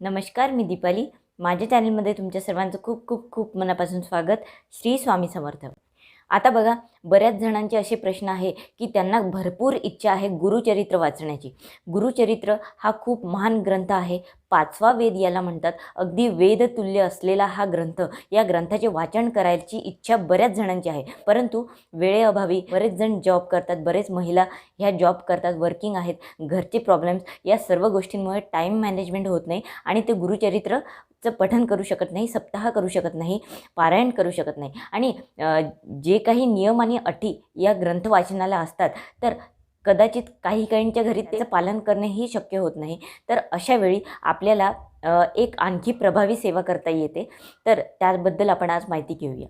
नमस्कार मी दीपाली. माझ्या चॅनलमध्ये तुमच्या सर्वांचं खूप खूप खूप मनापासून स्वागत. श्री स्वामी समर्थ. आता बघा बऱ्याच जणांचे असे प्रश्न आहे की त्यांना भरपूर इच्छा आहे गुरुचरित्र वाचण्याची. गुरुचरित्र हा खूप महान ग्रंथ आहे. पाचवा वेद याला म्हणतात. अगदी वेदतुल्य असलेला हा ग्रंथ. या ग्रंथाचे वाचन करायची इच्छा बऱ्याच जणांची आहे. परंतु वेळेअभावी बरेच जण जॉब करतात. बरेच महिला ह्या जॉब करतात. वर्किंग आहेत. घरचे प्रॉब्लेम्स या सर्व गोष्टींमुळे टाईम मॅनेजमेंट होत नाही आणि ते गुरुचरित्रचं पठन करू शकत नाही सप्ताह करू शकत नाही पारायण करू शकत नाही. आणि जे काही नियम आणि अटी या ग्रंथ वाचनाला असतात. तर कदाचित काही काहींच्या घरी त्याचं पालन करणेही शक्य होत नाही. तर अशावेळी आपल्याला एक आणखी प्रभावी सेवा करता येते. तर त्याबद्दल आपण आज माहिती घेऊया.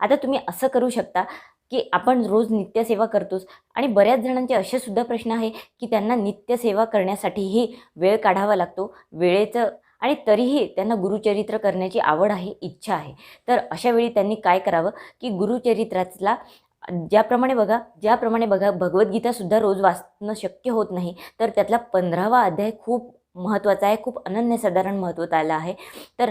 आता तुम्ही असं करू शकता की आपण रोज नित्यसेवा करतोच आणि बऱ्याच जणांचे असे सुद्धा प्रश्न आहे की त्यांना नित्यसेवा करण्यासाठीही वेळ काढावा लागतो. वेळेचं आणि तरीही त्यांना गुरुचरित्र करण्याची आवड आहे इच्छा आहे. तर अशा वेळी त्यांनी काय करावं की गुरुचरित्रातला ज्याप्रमाणे बघा ज्याप्रमाणे बघा भगवद्गीतासुद्धा रोज वाचणं शक्य होत नाही तर त्यातला पंधरावा अध्याय खूप महत्त्वाचा आहे. खूप अनन्यसाधारण महत्त्व आलं आहे. तर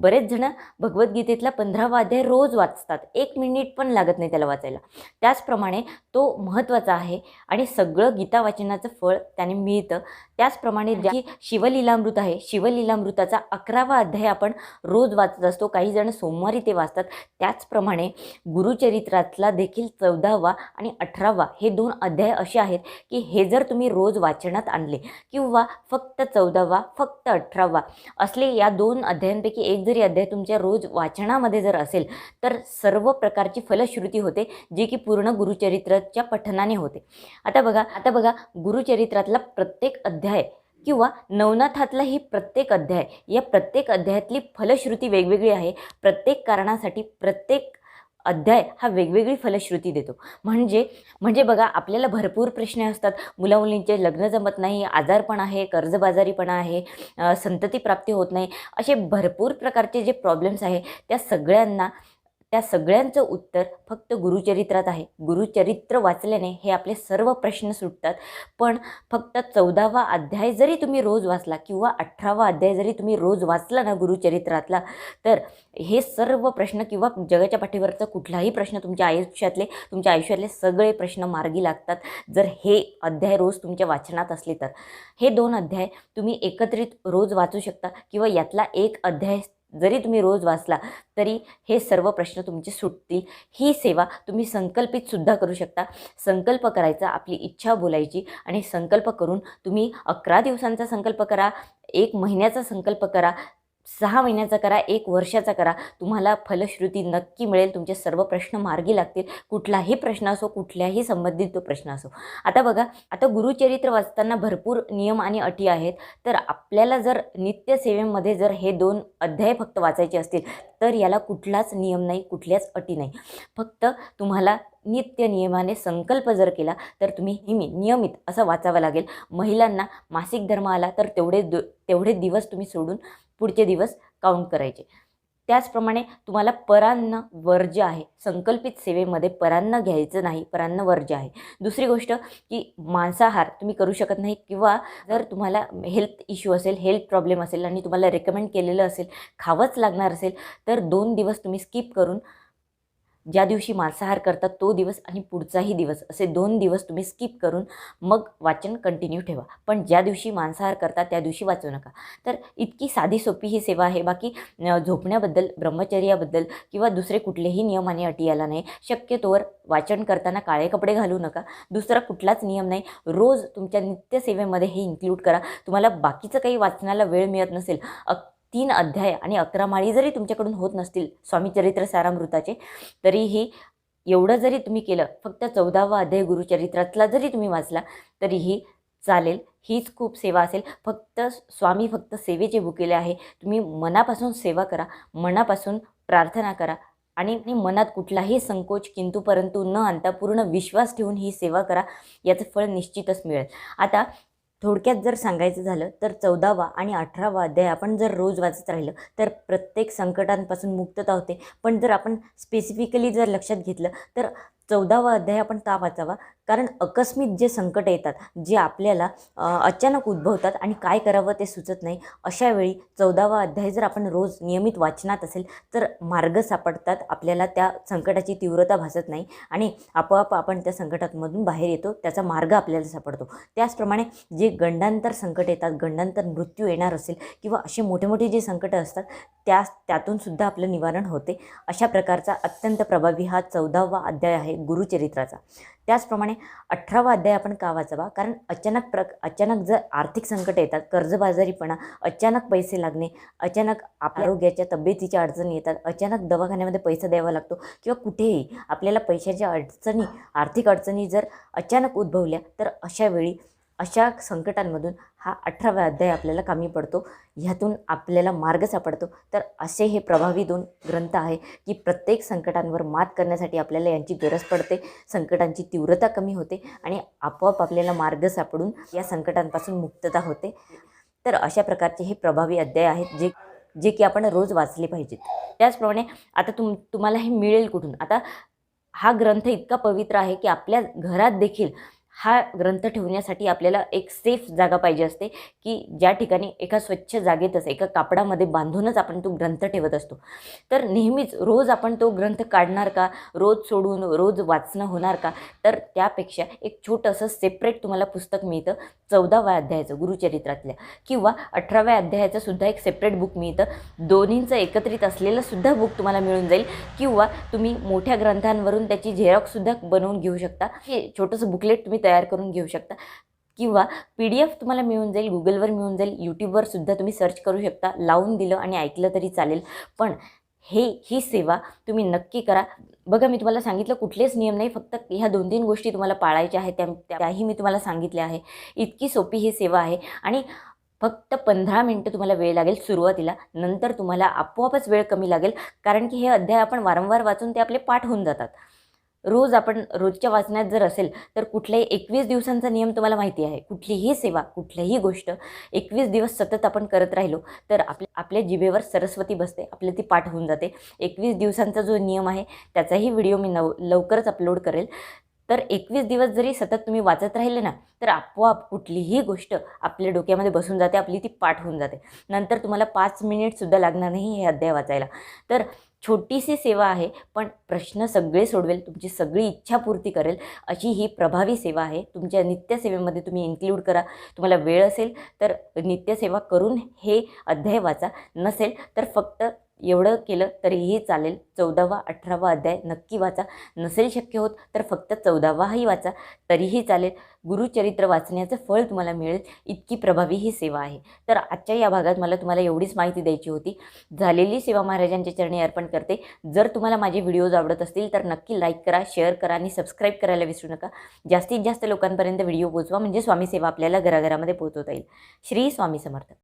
बरेच जण भगवद्गीतेतला पंधरावा अध्याय रोज वाचतात. एक मिनिट पण लागत नाही त्याला वाचायला. त्याचप्रमाणे तो महत्त्वाचा आहे आणि सगळं गीता वाचनाचं फळ त्याने मिळतं. त्याचप्रमाणे जी शिवलीलामृत आहे. शिवलीलामृताचा अकरावा अध्याय आपण रोज वाचत असतो. काही जण सोमवारी ते वाचतात. त्याचप्रमाणे गुरुचरित्रातला देखील चौदावा आणि अठरावा हे दोन अध्याय असे आहेत की हे जर तुम्ही रोज वाचनात आणले किंवा फक्त फक्त चौदावा फक्त अठरावा. असले या दोन अध्यायांपैकी एक जरी अध्याय तुमच्या रोज वाचनामध्ये जर असेल तर सर्व प्रकारची फलश्रुती होते जी की पूर्ण गुरुचरित्राच्या पठनाने होते. आता बघा आता बघा गुरुचरित्रातला प्रत्येक अध्याय किंवा नवनाथातला ही प्रत्येक अध्याय या प्रत्येक अध्यायातली फलश्रुती वेगवेगळी आहे. प्रत्येक कारणासाठी प्रत्येक अध्याय हा वेगवेगळी फलश्रुती देतो. म्हणजे म्हणजे बघा आपल्याला भरपूर प्रश्न असतात. मुलामुलींचे लग्न जमत नाही आजारपण आहे कर्जबाजारीपणा आहे संतती प्राप्ती होत नाही. असे भरपूर प्रकारचे जे प्रॉब्लेम्स आहे त्या सगळ्यांना त्या सगळ्यांचं उत्तर फक्त गुरुचरित्रात आहे. गुरुचरित्र वाचल्याने हे आपले सर्व प्रश्न सुटतात. पण फक्त चौदावा अध्याय जरी तुम्ही रोज वाचला किंवा अठरावा अध्याय जरी तुम्ही रोज वाचला ना गुरुचरित्रातला तर हे सर्व प्रश्न किंवा जगाच्या पाठीवरचा कुठलाही प्रश्न तुमच्या आयुष्यातले तुमच्या आयुष्यातले सगळे प्रश्न मार्गी लागतात. जर हे अध्याय रोज तुमच्या वाचनात असले तर. हे दोन अध्याय तुम्ही एकत्रित रोज वाचू शकता किंवा यातला एक अध्याय जरी तुम्ही रोज वाचला तरी हे सर्व प्रश्न तुमचे सुटतील. ही सेवा तुम्ही संकल्पित सुद्धा करू शकता. संकल्प करायचा आपली इच्छा बोलायची आणि संकल्प करून तुम्ही अकरा दिवसांचा संकल्प करा एक महिन्याचा संकल्प करा सहा महिन्याचा करा एक वर्षाचा करा तुम्हाला फलश्रुती नक्की मिळेल. तुमचे सर्व प्रश्न मार्गी लागतील. कुठलाही प्रश्न असो कुठल्याही संबंधित तो प्रश्न असो. आता बघा आता गुरुचरित्र वाचताना भरपूर नियम आणि अटी आहेत. तर आपल्याला जर नित्यसेवेमध्ये जर हे दोन अध्याय फक्त वाचायचे असतील तर याला कुठलाच नियम नाही कुठल्याच अटी नाही. फक्त तुम्हाला नित्य नियमाने संकल्प जर केला तर तुम्ही नेहमी नियमित असं वाचावं लागेल. महिलांना मासिक धर्म आला तर तेवढे दो तेवढे दिवस तुम्ही सोडून पुढचे दिवस काउंट करायचे. त्याचप्रमाणे तुम्हाला परान्न वर्ज्य आहे संकल्पित सेवेमध्ये परान्न घ्यायचं नाही परान्न वर्ज्य आहे. दुसरी गोष्ट की मांसाहार तुम्ही करू शकत नाही किंवा जर तुम्हाला हेल्थ इश्यू असेल हेल्थ प्रॉब्लेम असेल आणि तुम्हाला रेकमेंड केलेलं असेल खावंच लागणार असेल तर दोन दिवस तुम्ही स्किप करून ज्या दिवशी मांसाहार करतात तो दिवस आणि पुढचाही दिवस असे दोन दिवस तुम्ही स्किप करून मग वाचन कंटिन्यू ठेवा. पण ज्या दिवशी मांसाहार करता त्या दिवशी वाचू नका. तर इतकी साधी सोपी ही सेवा आहे. बाकी झोपण्याबद्दल ब्रह्मचर्याबद्दल किंवा दुसरे कुठलेही नियम आणि अटी आला नाही. शक्यतोवर वाचन करताना काळे कपडे घालू नका. दुसरा कुठलाच नियम नाही. रोज तुमच्या नित्यसेवेमध्ये हे इन्क्लूड करा. तुम्हाला बाकीचं काही वाचनाला वेळ मिळत नसेल अक तीन अध्याय आणि अकरा माळी जरी तुमच्याकडून होत नसतील स्वामी चरित्र सारामृताचे तरीही एवढं जरी तुम्ही केलं फक्त चौदावा अध्याय गुरुचरित्रातला जरी तुम्ही वाचला तरीही चालेल हीच खूप सेवा असेल. फक्त स्वामी फक्त सेवेचे भुकेले आहे. तुम्ही मनापासून सेवा करा मनापासून प्रार्थना करा आणि मनात कुठलाही संकोच किंतु परंतु न आणता पूर्ण विश्वास ठेवून ही सेवा करा याचं फळ निश्चितच मिळेल. आता थोडक्यात जर सांगायचं झालं तर चौदावा आणि अठरावा अध्याय आपण जर रोज वाचत राहिलं तर प्रत्येक संकटांपासून मुक्तता होते. पण जर आपण स्पेसिफिकली जर लक्षात घेतलं तर चौदावा अध्याय आपण का वाचावा? कारण अकस्मित जे संकट येतात जे आपल्याला अचानक उद्भवतात आणि काय करावं ते सुचत नाही अशा वेळी चौदावा अध्याय जर आपण रोज नियमित वाचनात असेल तर मार्ग सापडतात आपल्याला त्या संकटाची तीव्रता भासत नाही आणि आपोआप आपण त्या संकटातमधून बाहेर येतो त्याचा मार्ग आपल्याला सापडतो. त्याचप्रमाणे जे गंडांतर संकट येतात गंडांतर मृत्यू येणार असेल किंवा असे मोठे मोठे जे संकटं असतात त्या त्यातून सुद्धा आपलं निवारण होते. अशा प्रकारचा अत्यंत प्रभावी हा चौदावा अध्याय आहे गुरुचरित्राचा. त्याचप्रमाणे अठरावा अध्याय आपण का वाचावा? कारण अचानक प्र अचानक जर आर्थिक संकट येतात कर्जबाजारीपणा अचानक पैसे लागणे अचानक आपल्या आरोग्याच्या तब्येतीच्या अडचणी येतात अचानक दवाखान्यामध्ये पैसा द्यावा लागतो किंवा कुठेही आपल्याला पैशाच्या अडचणी आर्थिक अडचणी जर अचानक उद्भवल्या तर अशा वेळी अशा संकटांमधून हा अठरावा अध्याय आपल्याला कमी पडतो. ह्यातून आपल्याला मार्ग सापडतो. तर असे हे प्रभावी दोन ग्रंथ आहे की प्रत्येक संकटांवर मात करण्यासाठी आपल्याला यांची गरज पडते संकटांची तीव्रता कमी होते आणि आपोआप आपल्याला मार्ग सापडून या संकटांपासून मुक्तता होते. तर अशा प्रकारचे हे प्रभावी अध्याय आहेत जे जे की आपण रोज वाचले पाहिजेत. त्याचप्रमाणे आता तुम तुम्हाला हे मिळेल कुठून? आता हा ग्रंथ इतका पवित्र आहे की आपल्या घरात देखील हा ग्रंथ ठेवण्यासाठी आपल्याला एक सेफ जागा पाहिजे असते की ज्या ठिकाणी एका स्वच्छ जागेतच एका कापडामध्ये बांधूनच आपण तो ग्रंथ ठेवत असतो. तर नेहमीच रोज आपण तो ग्रंथ काढणार का रोज सोडून रोज वाचणं होणार का? तर त्यापेक्षा एक छोटंसं सेपरेट तुम्हाला पुस्तक मिळतं चौदाव्या अध्यायाचं गुरुचरित्रातल्या. किंवा अठराव्या अध्यायाचं सुद्धा एक सेपरेट बुक मिळतं. दोन्हींचं एकत्रित असलेलं सुद्धा बुक तुम्हाला मिळून जाईल. किंवा तुम्ही मोठ्या ग्रंथांवरून त्याची झेरॉक्ससुद्धा बनवून घेऊ शकता. हे छोटंसं बुकलेट तुम्ही तयार करून घेऊ शकता. किंवा पी डी एफ तुम्हाला मिळून जाईल गुगलवर मिळून जाईल यूट्यूबवर सुद्धा तुम्ही सर्च करू शकता लावून दिलं आणि ऐकलं तरी चालेल. पण हे ही सेवा तुम्ही नक्की करा. बघा मी तुम्हाला सांगितलं कुठलेच नियम नाही फक्त ह्या दोन तीन गोष्टी तुम्हाला पाळायच्या आहेत त्या त्याही मी तुम्हाला सांगितल्या आहे. इतकी सोपी ही सेवा आहे आणि फक्त पंधरा मिनटं तुम्हाला वेळ लागेल सुरुवातीला. नंतर तुम्हाला आपोआपच वेळ कमी लागेल कारण की हे अध्याय आपण वारंवार वाचून ते आपले पाठ होऊन जातात. रोज आपण रोजच्या वाचण्यात जर असेल तर कुठल्याही एकवीस दिवसांचा नियम तुम्हाला माहिती आहे. कुठलीही सेवा कुठलीही गोष्ट एकवीस दिवस सतत आपण करत राहिलो तर आपल्या आपल्या जिभेवर सरस्वती बसते आपल्या ती पाठ होऊन जाते. एकवीस दिवसांचा जो नियम आहे त्याचाही व्हिडिओ मी नव लवकरच अपलोड करेल. तर एकवीस दिवस जरी सतत तुम्ही वाचत राहिले ना तर आपोआप कुठलीही गोष्ट आपल्या डोक्यामध्ये बसून जाते आपली ती पाठ होऊन जाते. नंतर तुम्हाला पाच मिनिटसुद्धा लागणार नाही हे अध्याय वाचायला. तर छोटीशी सेवा आहे पण प्रश्न सगळे सोडवेल तुमची सगळी इच्छापूर्ती करेल अशी ही प्रभावी सेवा आहे. तुमच्या नित्यसेवेमध्ये तुम्ही इन्क्ल्यूड करा. तुम्हाला वेळ असेल तर नित्यसेवा करून हे अध्याय वाचा. नसेल तर फक्त एवढं केलं तरीही चालेल. चौदावा अठरावा अध्याय नक्की वाचा. नसेल शक्य होत तर फक्त चौदावाही वाचा. तरीही चालेल. गुरुचरित्र वाचण्याचं फळ तुम्हाला मिळेल. इतकी प्रभावी ही सेवा आहे. तर आजच्या या भागात मला तुम्हाला एवढीच माहिती द्यायची होती. झालेली सेवा महाराजांच्या चरणी अर्पण करते. जर तुम्हाला माझे व्हिडिओज आवडत असतील तर नक्की लाईक करा शेअर करा आणि सबस्क्राईब करायला विसरू नका. जास्तीत जास्त लोकांपर्यंत व्हिडिओ पोचवा म्हणजे स्वामी सेवा आपल्याला घराघरामध्ये पोहोचवता येईल. श्री स्वामी समर्थ.